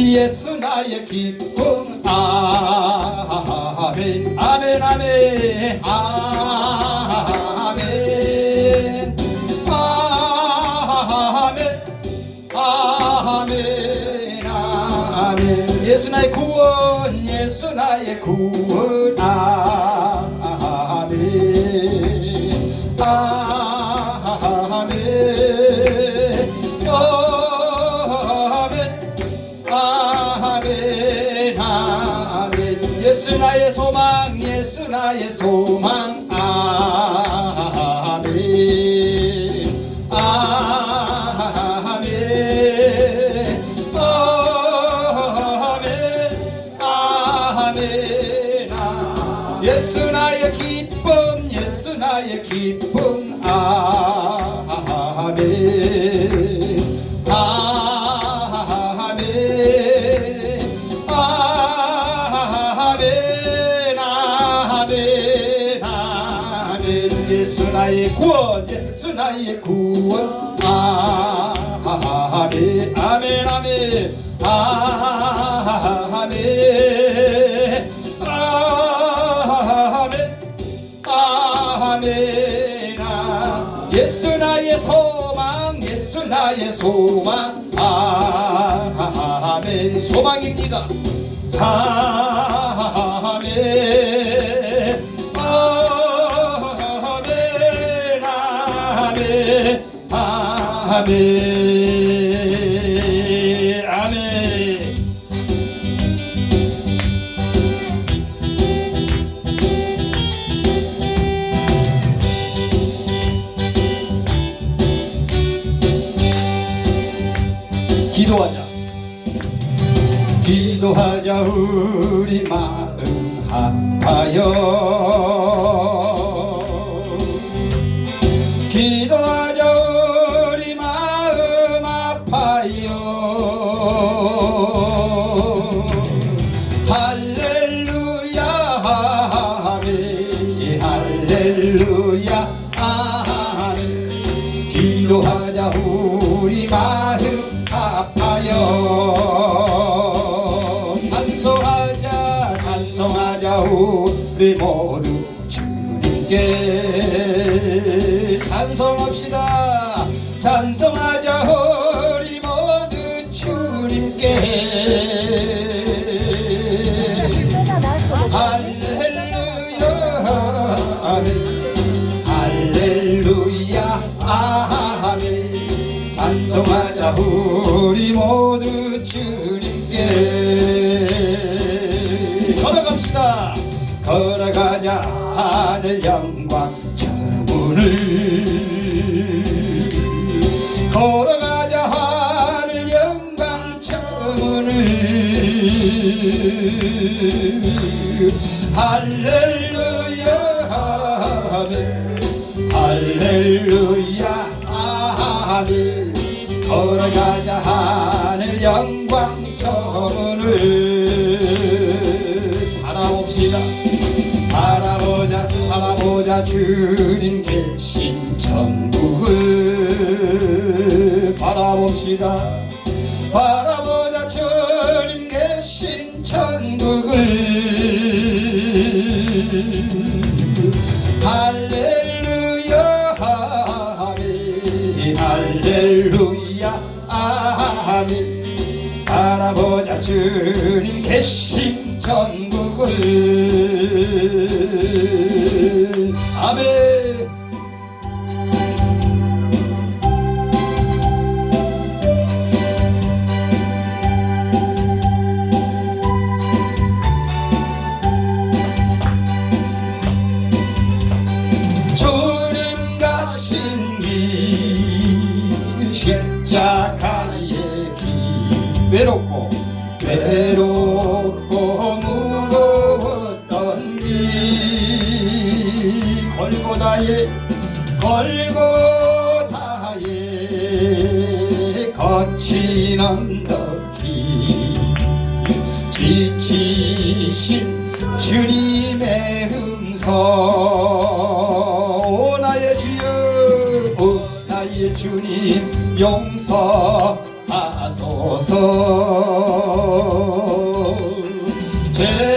예수 나의 기쁨. 아멘 아멘 아멘 아멘. 아멘 아멘 아멘. 예수 나의 구원 예수 나의 구원. 아멘 예수 나의 구원 예수 나의 구원. 아멘 아멘 아멘. 아멘. 아멘. 아멘. 예수 나의 소망 예수 나의 소망. 아멘. 소망입니다. 아멘 기도하자. 기도하자 우리 마음 아파요 찬송합시다. 찬송하자 우리 모두 주님께. 찬송하자 우리 모두 주님께. 걸어갑시다. 걸어가자 하늘 영 걸어가자 하늘 영광 저문을. 할렐루야 아멘 할렐루야 아멘 걸어가자 하늘 영광 저문을. 바라봅시다. 바라보자 바라보자. 주님 계신 천국을 봅시다. 바라보자 주님 계신 천국을. 할렐루야 아멘. 할렐루야 아멘. 바라보자 주님 계신 천국을. 아멘 주님의 음성. 오 나의 주여. 오 나의 주님 용서하소서. 죄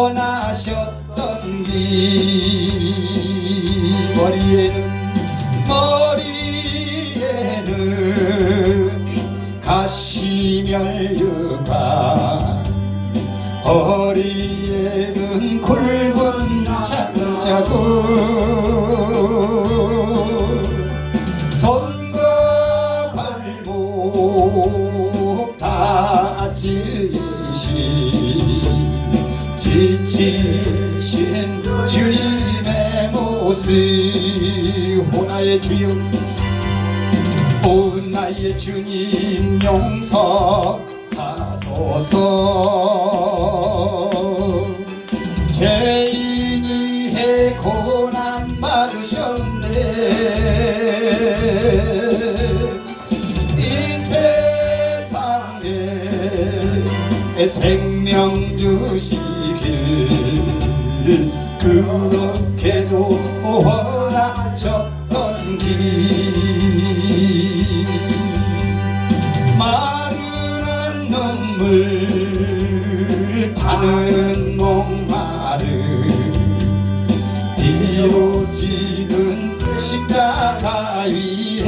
원하셨던 길. 머리에는 머리에는 가시멸류가. 허리에는 굵은 장자국 주님의 모습 오 나의 주여. 오 나의 주님 용서하소서. 죄인이 해 고난 받으셨네. 이 세상에 생명 주시길 그렇게도 길. 마르는 눈물 타는 목마름 비오지는 십자가 위에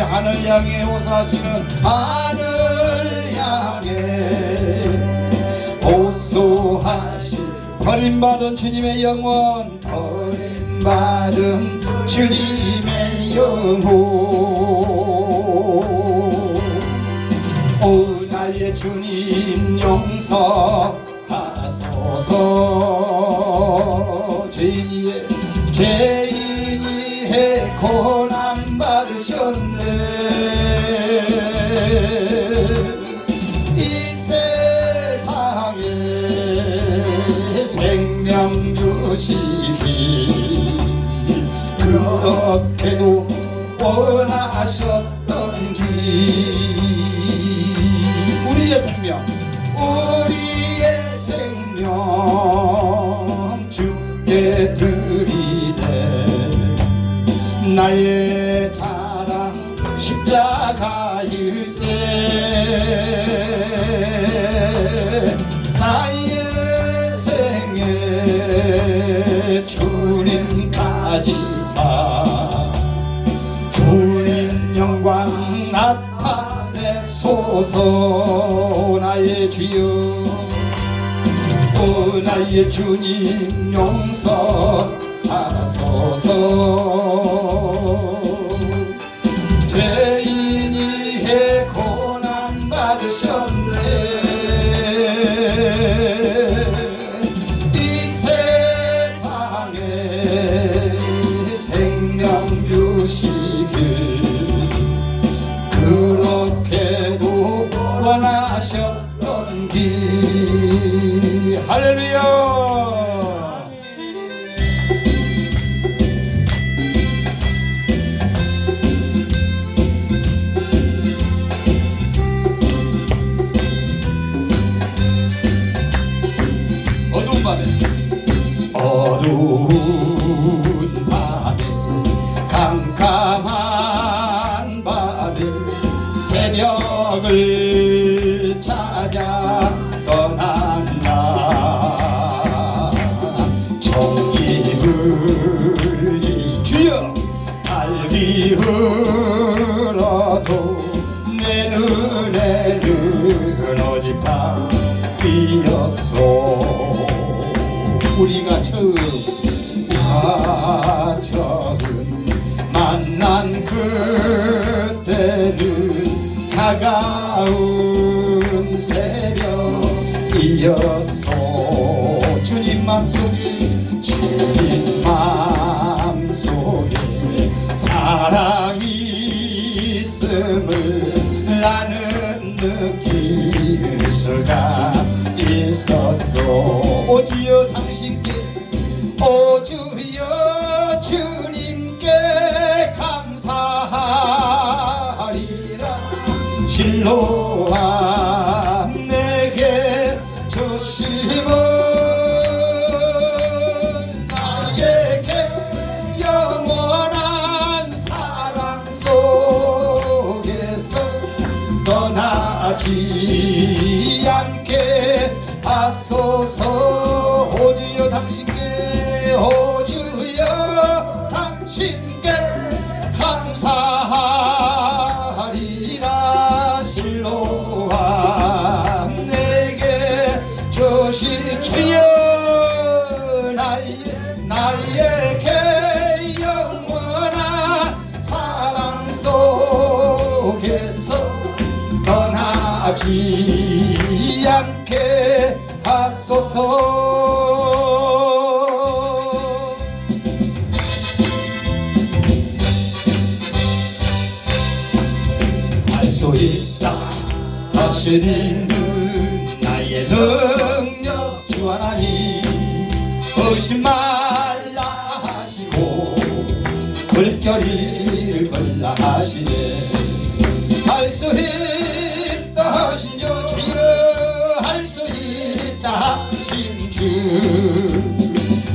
하늘 향해 오사시는 하 버림받은 주님의 영혼 버림받은 주님의 영혼. 오 나의 주님 용서하소서. 죄인이에 죄 원 나의 주여 오 나의 주님 용서하소서 흘리 주여! 달기 흘러도 내 눈에는 어젯밤 비었소. 우리가 처음 우리가 처음 만난 그때는 차가운 새벽이었소. 주님 맘속에 주 떠나지 않게 하소서 떠나지 않게 하소서. 알 수 있다. 다시 있는 나의 능력 주 하나님. 의심 말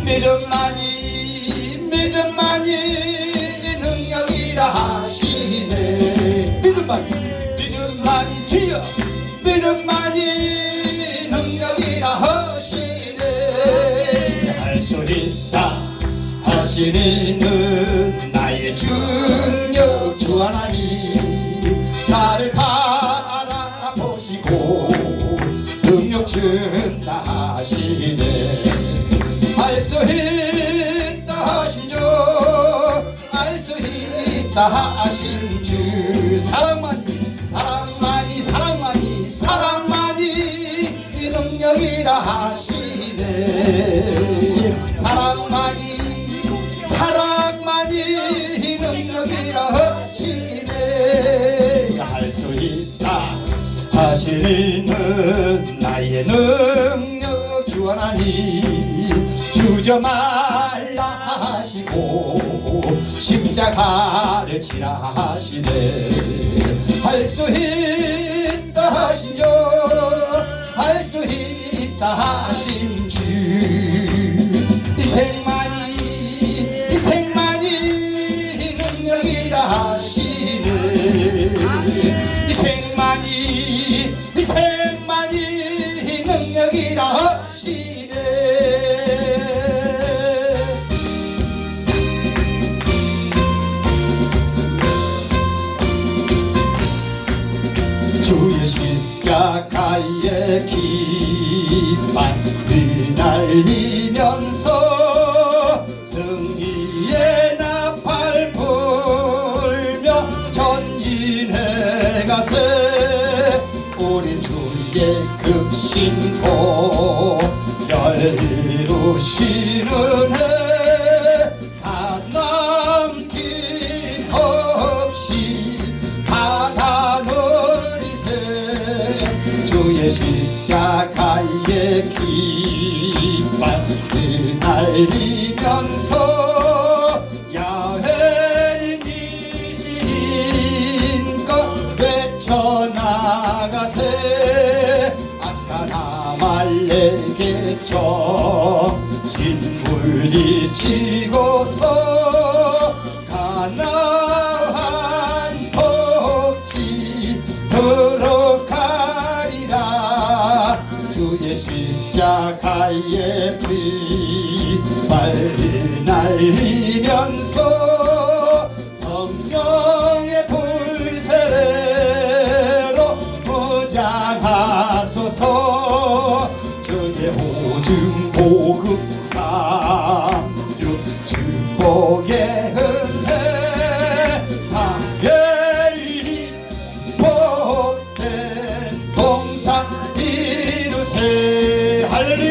믿음만이 믿음만이 능력이라 하시네. 믿음만이 믿음만이 주여 믿음만이 능력이라 하시네. 할 수 있다 하시는 나의 중력 주 하나님 하시네. 할수 있다 하신 주 알 수 있다 하신 주 사랑만이 사랑만이 사랑만이 사랑만이 이 능력이라 하시네. 사랑만이 사랑만이 이 능력이라 하시네. 할수 있다 하시는 나의 능력 주 하나님 주저 말라 하시고 십자가를 치라 하시네. 할 수 있다 하신 주할 수 있다 하신 주. 이생 십자가의 기판 휘날리면서 승리의 나팔 불며 전진해 가세. 우리 주의 급신고 별 이루시는 해 십자가의 깃발 휘날리면서 야훼는 이신 것 외쳐나가세. 아까 나 말레게 쳐 진물이 지고서 십자가의 피 빨리 날리면서 성령의 불세례로 무장하소서. 주의 오중 보급 삼주 축복의 은혜 다 열리 복된 동산 이루세. 할렐루야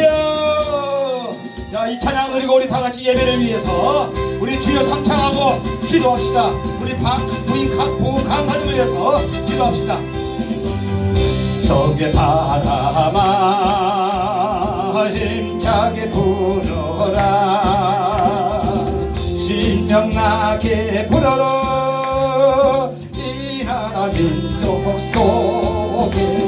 우리 다 같이 예배를 위해서 우리 주여 삼창하고 기도합시다. 우리 방, 부인 강, 보호 강사님을 위해서 기도합시다. 성의 바람아 힘차게 불어라. 신명나게 불어라. 이 민족 속 속에